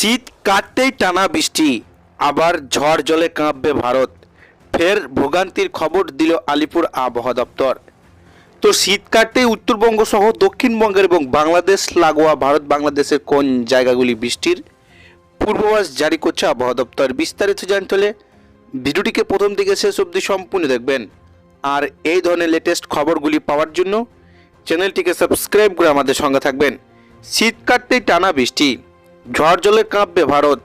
শীত কাটতেই টানা বৃষ্টি, আবার ঝড় জলে কাঁপবে ভারত। ফের ভোগান্তির খবর দিল আলিপুর আবহাওয়া দপ্তর। তো শীত কাটতেই উত্তরবঙ্গ সহ দক্ষিণবঙ্গের এবং বাংলাদেশ লাগোয়া ভারত বাংলাদেশের কোন জায়গাগুলি বৃষ্টির পূর্বাভাস জারি করছে আবহাওয়া দপ্তর? বিস্তারিত জানতে হলে ভিডিওটিকে প্রথম থেকে শেষ অবধি সম্পূর্ণ দেখবেন। আর এই ধরনের লেটেস্ট খবরগুলি পাওয়ার জন্য চ্যানেলটিকে সাবস্ক্রাইব করে আমাদের সঙ্গে থাকবেন। শীত কাটতেই টানা বৃষ্টি। ঝড় জলে কাঁপবে ভারত।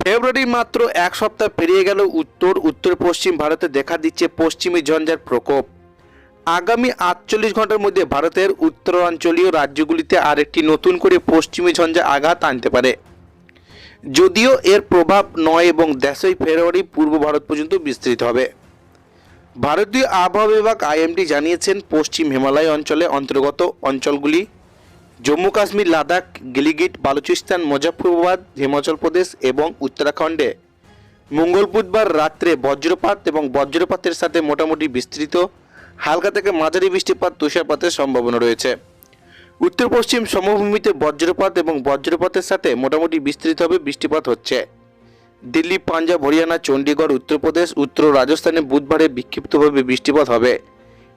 ফেব্রুয়ারি মাত্র এক সপ্তাহ পেরিয়ে গেল উত্তর উত্তর পশ্চিম ভারতে দেখা দিচ্ছে পশ্চিমী ঝঞ্ঝার প্রকোপ। আগামী আটচল্লিশ ঘণ্টার মধ্যে ভারতের উত্তরাঞ্চলীয় রাজ্যগুলিতে আরেকটি নতুন করে পশ্চিমী ঝঞ্ঝা আঘাত আনতে পারে। যদিও এর প্রভাব নয় এবং দেশই ফেব্রুয়ারি পূর্ব ভারত পর্যন্ত বিস্তৃত হবে। ভারতীয় আবহাওয়া বিভাগ আইএমডি জানিয়েছেন, পশ্চিম হিমালয় অঞ্চলে অন্তর্গত অঞ্চলগুলি জম্মু কাশ্মীর, লাদাখ, গিলিগিট, বালুচিস্তান মুজাফরবাদ হিমাচল প্রদেশ এবং উত্তরাখণ্ডে। মঙ্গল বুধবার রাত্রে বজ্রপাত এবং বজ্রপাতের সাথে মোটামুটি বিস্তৃত। হালকা থেকে মাঝারি বৃষ্টিপাত তুষারপাতের সম্ভাবনা রয়েছে। উত্তর পশ্চিম সমভূমিতে বজ্রপাত এবং বজ্রপাতের সাথে মোটামুটি বিস্তৃত হবে বৃষ্টিপাত হচ্ছে। দিল্লি, পাঞ্জাব, হরিয়ানা, চণ্ডীগড়, উত্তরপ্রদেশ, উত্তর রাজস্থানে বুধবারে বিক্ষিপ্তভাবে বৃষ্টিপাত হবে।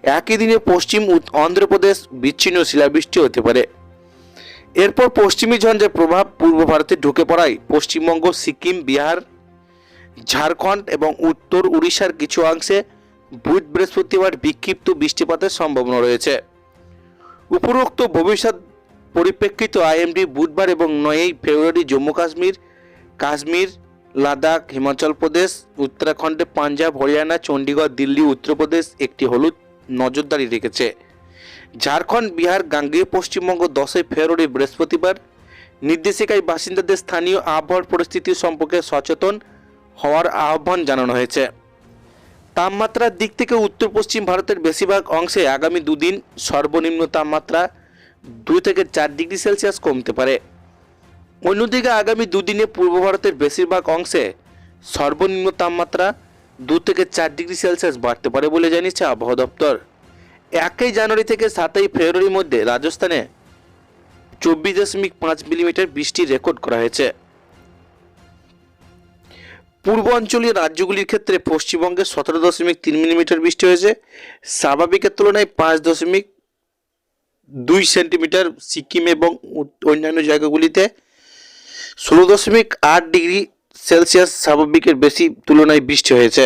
একই দিনে পশ্চিম অন্ধ্রপ্রদেশ বিচ্ছিন্ন শিলাবৃষ্টি হতে পারে। এরপর পশ্চিমী ঝঞ্ঝার প্রভাব পূর্ব ভারতে ঢুকে পড়ায় পশ্চিমবঙ্গ, সিকিম, বিহার, ঝাড়খণ্ড এবং উত্তর উড়িষ্যার কিছু অংশে বুধ বৃহস্পতিবার বিক্ষিপ্ত বৃষ্টিপাতের সম্ভাবনা রয়েছে। উপরোক্ত ভবিষ্যৎ পরিপ্রেক্ষিত আইএমডি বুধবার এবং নয়ই ফেব্রুয়ারি জম্মু কাশ্মীর কাশ্মীর, লাদাখ, হিমাচল প্রদেশ, উত্তরাখণ্ডে পাঞ্জাব, হরিয়ানা, চণ্ডীগড়, দিল্লি, উত্তরপ্রদেশ একটি হলুদ নজরদারি রেখেছে। ঝাড়খণ্ড, বিহার, গাঙ্গেয়, পশ্চিমবঙ্গ, দশই ফেব্রুয়ারি বৃহস্পতিবার। নির্দেশিকায় বাসিন্দাদের স্থানীয় আবহাওয়ার পরিস্থিতি সম্পর্কে সচেতন হওয়ার আহ্বান জানানো হয়েছে। তাপমাত্রার দিক থেকে উত্তর পশ্চিম ভারতের বেশিরভাগ অংশে আগামী দুদিন সর্বনিম্ন তাপমাত্রা দুই থেকে চার ডিগ্রি সেলসিয়াস কমতে পারে। অন্যদিকে আগামী দুদিনে পূর্ব ভারতের বেশিরভাগ অংশে সর্বনিম্ন তাপমাত্রা দু থেকে চার ডিগ্রি সেলসিয়াস বাড়তে পারে বলে জানিয়েছে আবহাওয়া দপ্তর। একই জানুয়ারি থেকে সাতই ফেব্রুয়ারির মধ্যে রাজস্থানে চব্বিশ দশমিক পাঁচ মিলিমিটার বৃষ্টি রেকর্ড করা হয়েছে। পূর্বাঞ্চলীয় রাজ্যগুলির ক্ষেত্রে পশ্চিমবঙ্গে সতেরো দশমিক তিন মিলিমিটার বৃষ্টি হয়েছে। স্বাভাবিকের তুলনায় পাঁচ দশমিক দুই সেন্টিমিটার সিকিম এবং অন্যান্য জায়গাগুলিতে ষোলো দশমিক আট ডিগ্রি সেলসিয়াস স্বাভাবিকের বেশি তুলনায় বৃষ্টি হয়েছে।